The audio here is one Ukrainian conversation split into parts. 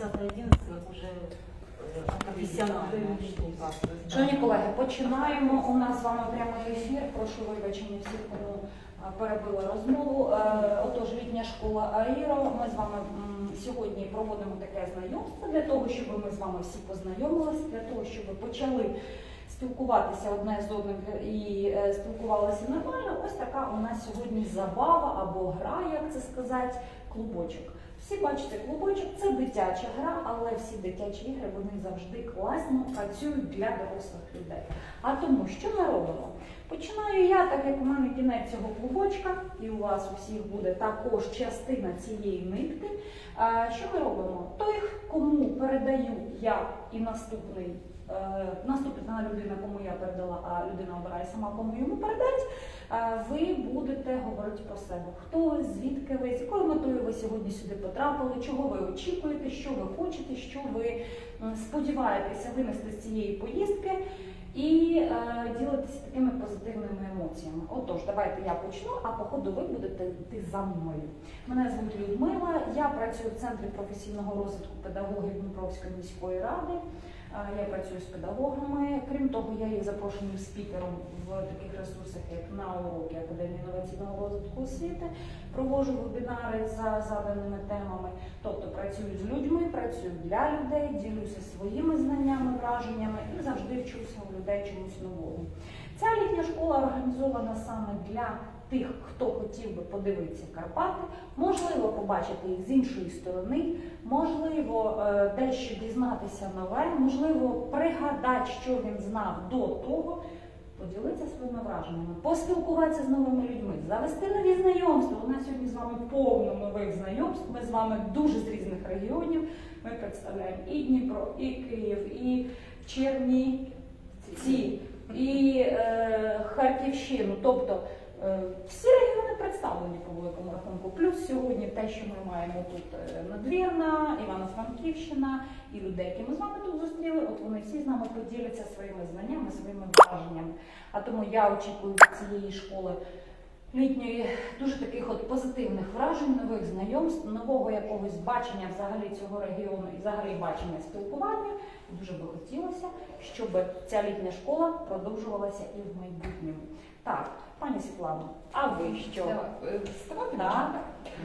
них 10 11 уже э, штука. Шановні колеги, починаємо. У нас з вами прямий ефір. Прошу вибачення всіх, кому перебила розмову. Е, Отож, літня школа Аїро. Ми з вами сьогодні проводимо таке знайомство для того, щоб ми з вами всі познайомилися, для того, щоб ви почали спілкуватися одне з одним і е, спілкувалися нормально. Ось така у нас сьогодні забава або гра, як це сказати, клубочок. Всі бачите, клубочок це дитяча гра, але всі дитячі ігри вони завжди класно працюють для дорослих людей. А тому, що ми робимо? Починаю я, так як у мене кінець цього клубочка, і у вас у всіх буде також частина цієї нитки. Що ми робимо? Той, кому передаю я і наступний. Е, Наступна людина, кому я передала, а людина обирає сама, кому йому передать. е, Ви будете говорити про себе. Хто звідки ви, з якою метою ви сьогодні сюди потрапили, чого ви очікуєте, що ви хочете, що ви сподіваєтеся винести з цієї поїздки і е, ділитися такими позитивними емоціями. Отож, давайте я почну, а по ходу ви будете йти за мною. Мене звуть Людмила, я працюю в Центрі професійного розвитку педагогів Дніпровської міської ради. Я працюю з педагогами. Крім того, я є запрошеним спікером в таких ресурсах, як на уроки Академії інноваційного розвитку освіти. Проводжу вебінари за заданими темами, тобто працюю з людьми, працюю для людей, ділюся своїми знаннями, враженнями і завжди вчуся у людей чомусь нового. Ця літня школа організована саме для тих, хто хотів би подивитися Карпати, можливо, побачити їх з іншої сторони, можливо, е, дещо дізнатися нове, можливо, пригадати, що він знав до того, поділитися своїми враженнями, поспілкуватися з новими людьми, завести нові знайомства. У нас сьогодні з вами повно нових знайомств. Ми з вами дуже з різних регіонів. Ми представляємо і Дніпро, і Київ, і Чернівці, і е, Харківщину. Тобто всі регіони представлені по великому рахунку. Плюс сьогодні те, що ми маємо тут е, Надвірна, Івано-Франківщина і людей, які ми з вами тут зустріли, от вони всі з нами поділяться своїми знаннями, своїми враженнями. А тому я очікую цієї школи літньої дуже таких от позитивних вражень, нових знайомств, нового якогось бачення взагалі цього регіону і взагалі бачення спілкування. Дуже би хотілося, щоб ця літня школа продовжувалася і в майбутньому. Так, пані Світлано, а ви що? Давай, е, Вставати Так,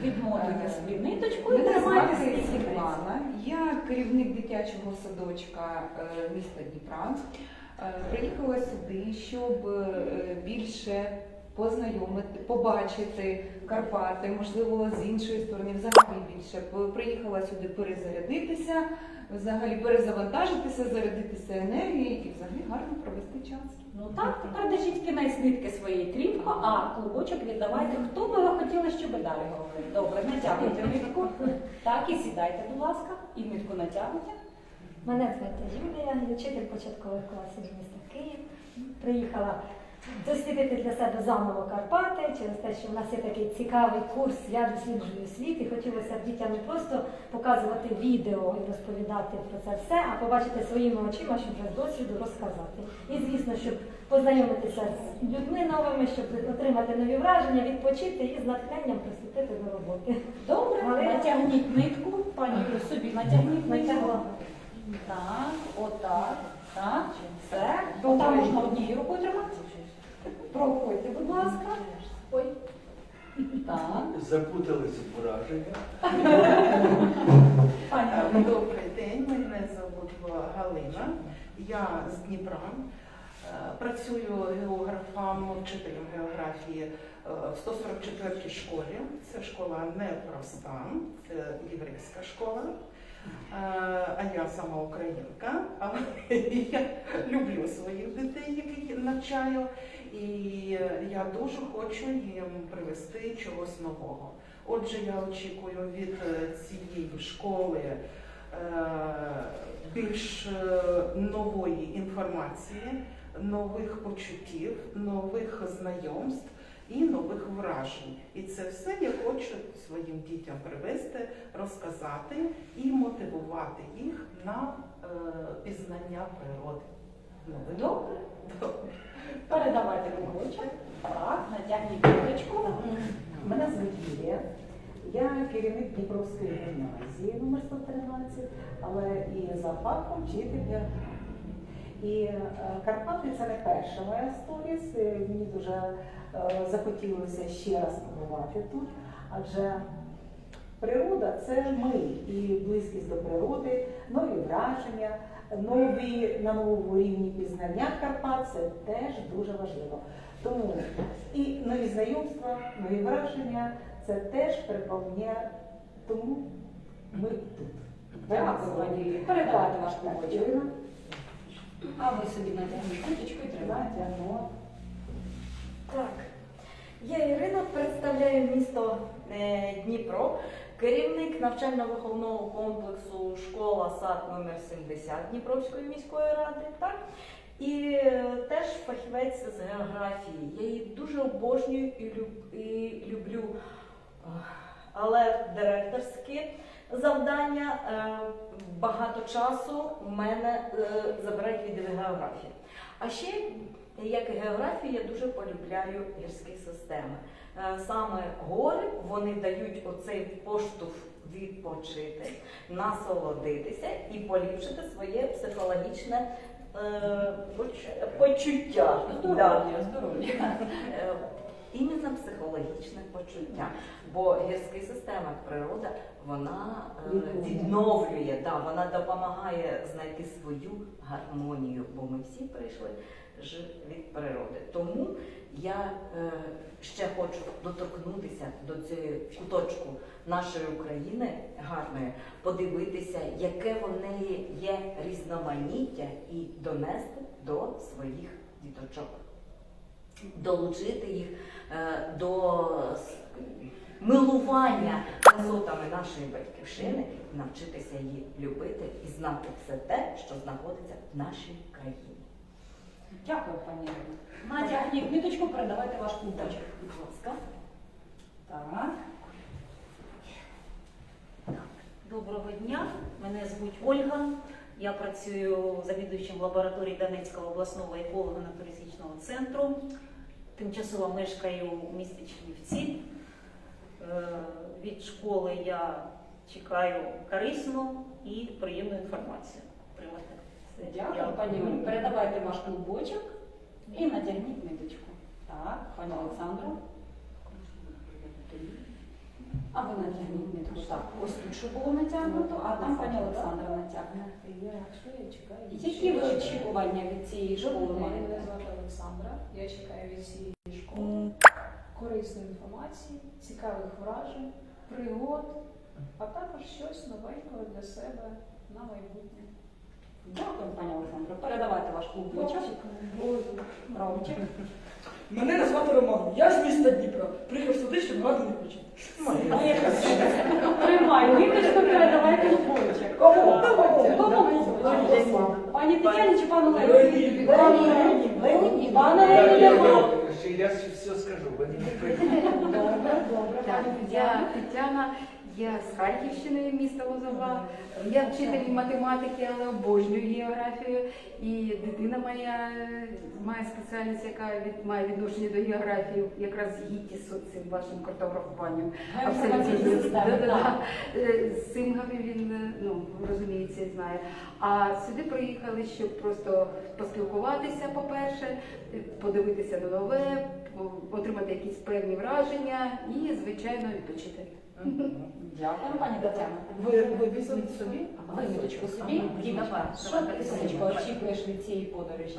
відмотуйте Е, собі ниточку і Мене тримайте звати свій Світлана, я керівник дитячого садочка е, міста Дніпра. Е, Приїхала сюди, щоб е, більше познайомити, побачити Карпати, можливо, з іншої сторони, взагалі більше. Приїхала сюди перезарядитися, взагалі перезавантажитися, зарядитися енергією і взагалі гарно провести час. Ну так, тепер держіть кінець нитки своєї кріпко, а клубочок віддавайте. Хто би ви хотіли, щоб далі говорили? Добре, натягуйте нитку. Так, і сідайте, будь ласка, і нитку натягуйте. Мене звати Юлія, я вчитель початкових класів міста Київ. Приїхала дослідити для себе заново Карпати через те, що в нас є такий цікавий курс Я досліджую світ, і хотілося б дітям не просто показувати відео і розповідати про це все, а побачити своїми очима, щоб вже з досвіду розказати. І звісно, щоб познайомитися з людьми новими, щоб отримати нові враження, відпочити і з натхненням приступити до роботи. Добре, Але- натягніть нитку, пані собі натягніть нитку. Так, отак, так, все. Отак можна однією рукою тримати. Проходьте, будь ласка. Ой. Так, Запутались в враження. пані Добрий день, мене звуть Галина. Я з Дніпра. Е, Працюю географом, вчителем географії е, в 144 школі. Це школа непроста, це єврейська школа. Е, А я сама українка, але я люблю своїх дітей, яких навчаю, і я дуже хочу їм привести чогось нового. Отже, я очікую від е, цієї школи е, більш е, нової інформації, нових почуттів, нових знайомств і нових вражень. І це все я хочу своїм дітям привести, розказати і мотивувати їх на пізнання природи. Ну, Добре. Добре. Передавайте клубочок. Так, натягніть ниточку. Мене звуть Юлія. Я керівник Дніпровської гімназії номер 113, але і за фахом вчитель. І е, Карпати це не перша моя сторіс. Мені дуже е, захотілося ще раз побувати тут, адже природа це ми і близькість до природи, нові враження, нові на новому рівні пізнання Карпат це теж дуже важливо. Тому і нові знайомства, нові враження це теж переповнення. Тому ми тут. Дякую, пані Юлія. Передавайте ваш клубочок. А ви собі натягніть куточку і тримайте. Так, я Ірина, представляю місто е, Дніпро, керівник навчально-виховного комплексу школа сад номер 70 Дніпровської міської ради. Так? І е, теж фахівець з географії. Я її дуже обожнюю і, люб- і люблю. Але директорське завдання е, багато часу в мене е, забирають від географії. А ще як і географію, я дуже полюбляю гірські системи. Е, Саме гори вони дають оцей поштовх відпочити, насолодитися і поліпшити своє психологічне е, поч- почуття. Да. Здоров'я, здоров'я. Е, Іменно психологічне почуття. Бо гірська система, природа, вона відновлює, да, вона допомагає знайти свою гармонію, бо ми всі прийшли від природи. Тому я е, ще хочу доторкнутися до цього куточку нашої України гарної, подивитися, яке в неї є різноманіття, і донести до своїх діточок долучити їх е, до милування красотами нашої батьківщини, навчитися її любити і знати все те, що знаходиться в нашій країні. Дякую, пані Ірина. Натягніть ниточку, передавайте ваш клубочок, будь ласка. Так. Доброго дня, мене звуть Ольга. Я працюю завідуючим лабораторії Донецького обласного еколого-натуристичного центру. Тимчасово мешкаю у місті Чернівці. Е, Від школи я чекаю корисну і приємну інформацію. отримати. Дякую, пані Юлі. Передавайте ваш клубочок і натягніть ниточку. Так, пані Олександра. А ви натягніть нитку. Так, ось тут що було натягнуто, а там пані Олександра натягне. Які ви очікування від цієї школи Мене звати Олександра. Я чекаю від цієї школи корисної інформації, цікавих вражень, пригод, а також щось новенького для себе на майбутнє. Дякую, пані Олександра. Передавайте ваш клубочок. Ромчик. Мене звати Роман, я з міста Дніпра. Приїхав сюди, щоб гарно відпочити. Тримай, ниточку передавайте клубочок. Кому? Кому? Пані Тетяні чи пану Леоніду. Леоніду? Пане Леоніду. Я ще все скажу, Добре, добре, Тетяна. Я з Харківщини, міста Лозова. Я вчитель математики, але обожнюю географію. І дитина моя має спеціальність, яка від, має відношення до географії, якраз гідді з цим вашим картографуванням. Так. Е, З Симгами він е, ну, розуміється знає. А сюди приїхали, щоб просто поспілкуватися, по-перше, е, подивитися на нове, отримати якісь певні враження і, звичайно, відпочити. Дякую, пані Тетяна. Ви, ви візьміть собі. Ви ниточку собі. Дімочка, Давай, що ти, сонечко, очікуєш від цієї подорожі?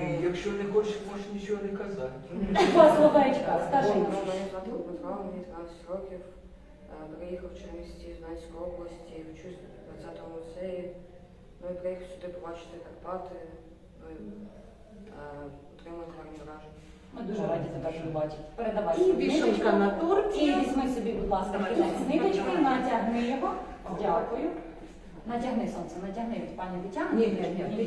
І якщо не хочеш, можеш нічого не казати. Два словечка, скажи. Мене мені 12 років. Е, Приїхав в Чернівці з Донецької області, вчусь в 20-му ліцеї. Ну і приїхав сюди побачити Карпати, ну і е, отримати гарні враження. Ми дуже раді тебе тут бачити. Передавай І собі ниточку. на торті. І візьми собі, будь ласка, кінець ниточки, натягни його. Дякую. Натягни сонце, натягни від пані Тетяни. Ні, ні, ні,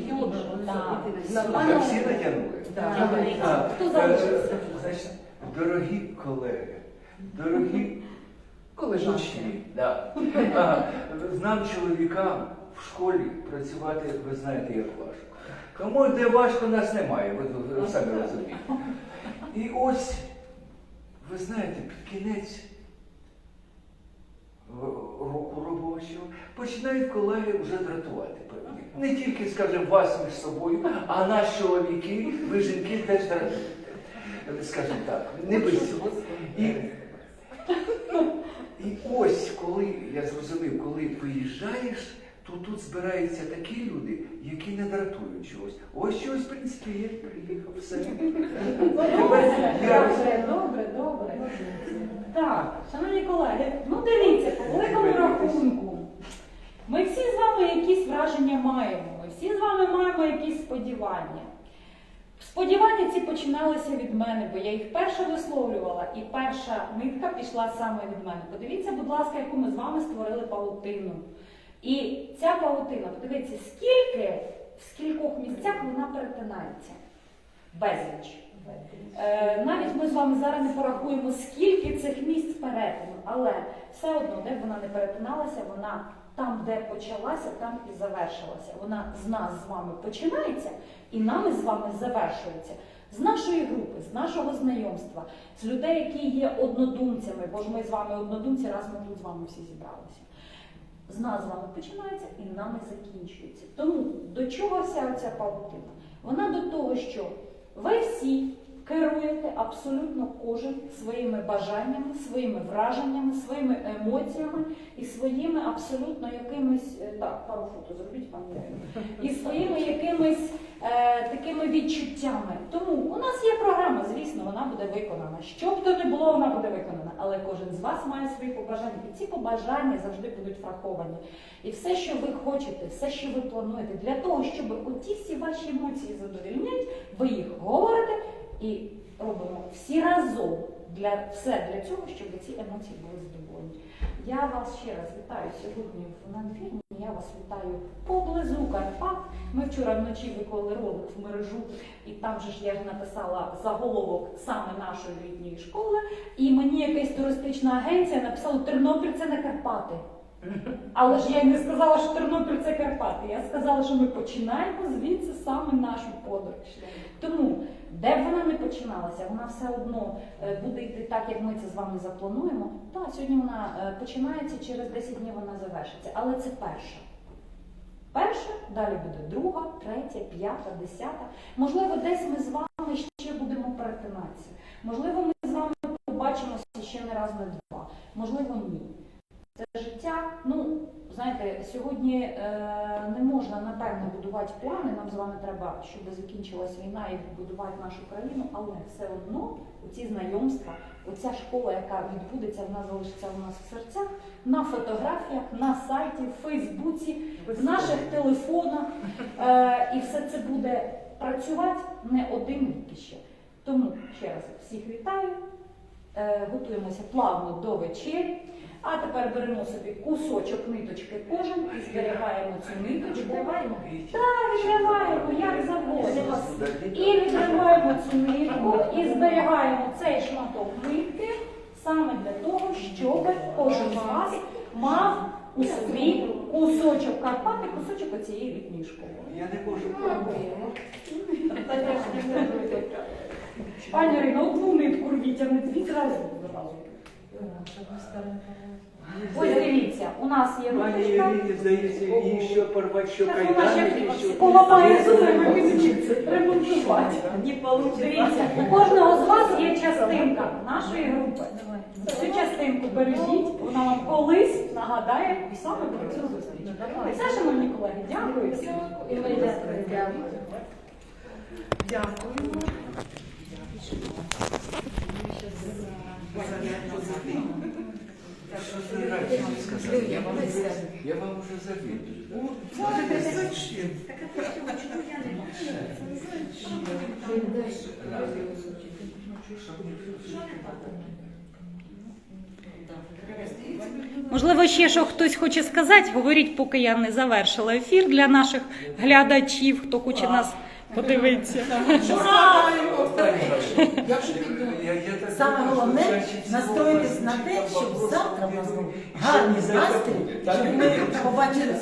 ти Вже всі натягнули? Хто е, залишився? Значить, дорогі колеги, дорогі учні, да. А, чоловікам, в школі працювати, ви знаєте, як важко. Кому де важко, нас немає, ви, ви самі розумієте. І ось, ви знаєте, під кінець е, року робочого, починають колеги вже дратувати певні. Не тільки, скажімо, вас між собою, а нас, чоловіки, ви жінки теж дратуєте. Скажімо так, не без. І, і ось коли я зрозумів, коли приїжджаєш, то тут збираються такі люди, які не дратують чогось. Ось щось, в принципі, є, приїхав все. Добре, добре, добре. Так, шановні колеги, ну дивіться, по великому рахунку. Ми всі з вами якісь враження маємо, ми всі з вами маємо якісь сподівання. Сподівання ці починалися від мене, бо я їх перша висловлювала, і перша нитка пішла саме від мене. Подивіться, будь ласка, яку ми з вами створили павутину. І ця павутина, подивіться, скільки, в скількох місцях вона перетинається. Безліч. Е, навіть ми з вами зараз не порахуємо, скільки цих місць перетину, але все одно, де б вона не перетиналася, вона там, де почалася, там і завершилася. Вона з нас з вами починається і нами з вами завершується. З нашої групи, з нашого знайомства, з людей, які є однодумцями, бо ж ми з вами однодумці, раз ми тут з вами всі зібралися. З нас з вами починається і нами закінчується. Тому до чого вся ця павутина? Вона до того, що ви всі керуєте абсолютно кожен своїми бажаннями, своїми враженнями, своїми емоціями і своїми абсолютно якимись е, так, пару фото зробіть пані і своїми якимись е, такими відчуттями. Тому у нас є програма, звісно, вона буде виконана. Що б то не було, вона буде виконана. Але кожен з вас має свої побажання, і ці побажання завжди будуть враховані. І все, що ви хочете, все, що ви плануєте, для того, щоб оті всі ваші емоції задовільнять, ви їх говорите і робимо всі разом для все для цього, щоб ці емоції були задоволені. Я вас ще раз вітаю сьогодні в надвірні. Я вас вітаю поблизу Карпат. Ми вчора вночі виклали ролик в мережу, і там же ж я ж написала заголовок саме нашої літньої школи. І мені якась туристична агенція написала Тернопіль це не Карпати. Але ж я не сказала, що Тернопіль це Карпати. Я сказала, що ми починаємо звідси саме нашу подорож. Тому, де б вона не починалася, вона все одно е, буде йти так, як ми це з вами заплануємо. Так, сьогодні вона е, починається, через 10 днів вона завершиться. Але це перша. Перша, далі буде друга, третя, п'ята, десята. Можливо, десь ми з вами ще будемо перетинатися. Можливо, ми з вами побачимося ще не раз, не два. Можливо, ні. Це життя. Ну, знаєте, сьогодні е, не можна напевне будувати плани. Нам з вами треба, щоб закінчилась війна і відбудувати нашу країну, але все одно ці знайомства, оця школа, яка відбудеться, вона залишиться у нас в серцях, на фотографіях, на сайті, в Фейсбуці, в наших телефонах. Е, і все це буде працювати не один рік ще. Тому ще раз всіх вітаю. Е, готуємося плавно до вечері. А тепер беремо собі кусочок ниточки кожен і зберігаємо цю ниточку. Відриваємо? Так, відриваємо, як завгодно. І відриваємо цю нитку і зберігаємо цей шматок нитки саме для того, щоб кожен з вас мав у собі кусочок Карпати, кусочок оцієї літньої. Я не можу. Пані Ірино, нитку не дві зразу зразу. Ось дивіться, у нас є Пані ниточка. Ірині, здається, їй що порвати, що Зараз вона кайдани, ще поламає зуби, ви вчиться ремонтувати. Дивіться, у кожного з вас є частинка нашої групи. Цю частинку бережіть, вона вам колись нагадає саме про цю зустріч. Все, шановні колеги, дякую всім. Дякуємо. Що ж ви не? Я вам вже, я вам вже завідую. Зачем? Можливо, ще що хтось хоче сказати, говоріть, поки я не завершила ефір для наших глядачів, хто хоче нас подивитися. Саме головне настроїтись на те, щоб завтра в нас був гарний настрій, щоб ми побачили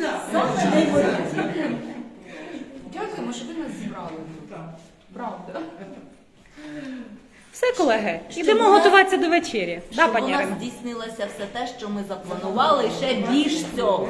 так. саме найважливіше. Дякуємо, що ви нас зібрали. Правда. Все, колеги, ідемо готуватися до вечері. Да, Щоб у пані нас Ірино? здійснилося все те, що ми запланували, і ще більш цього.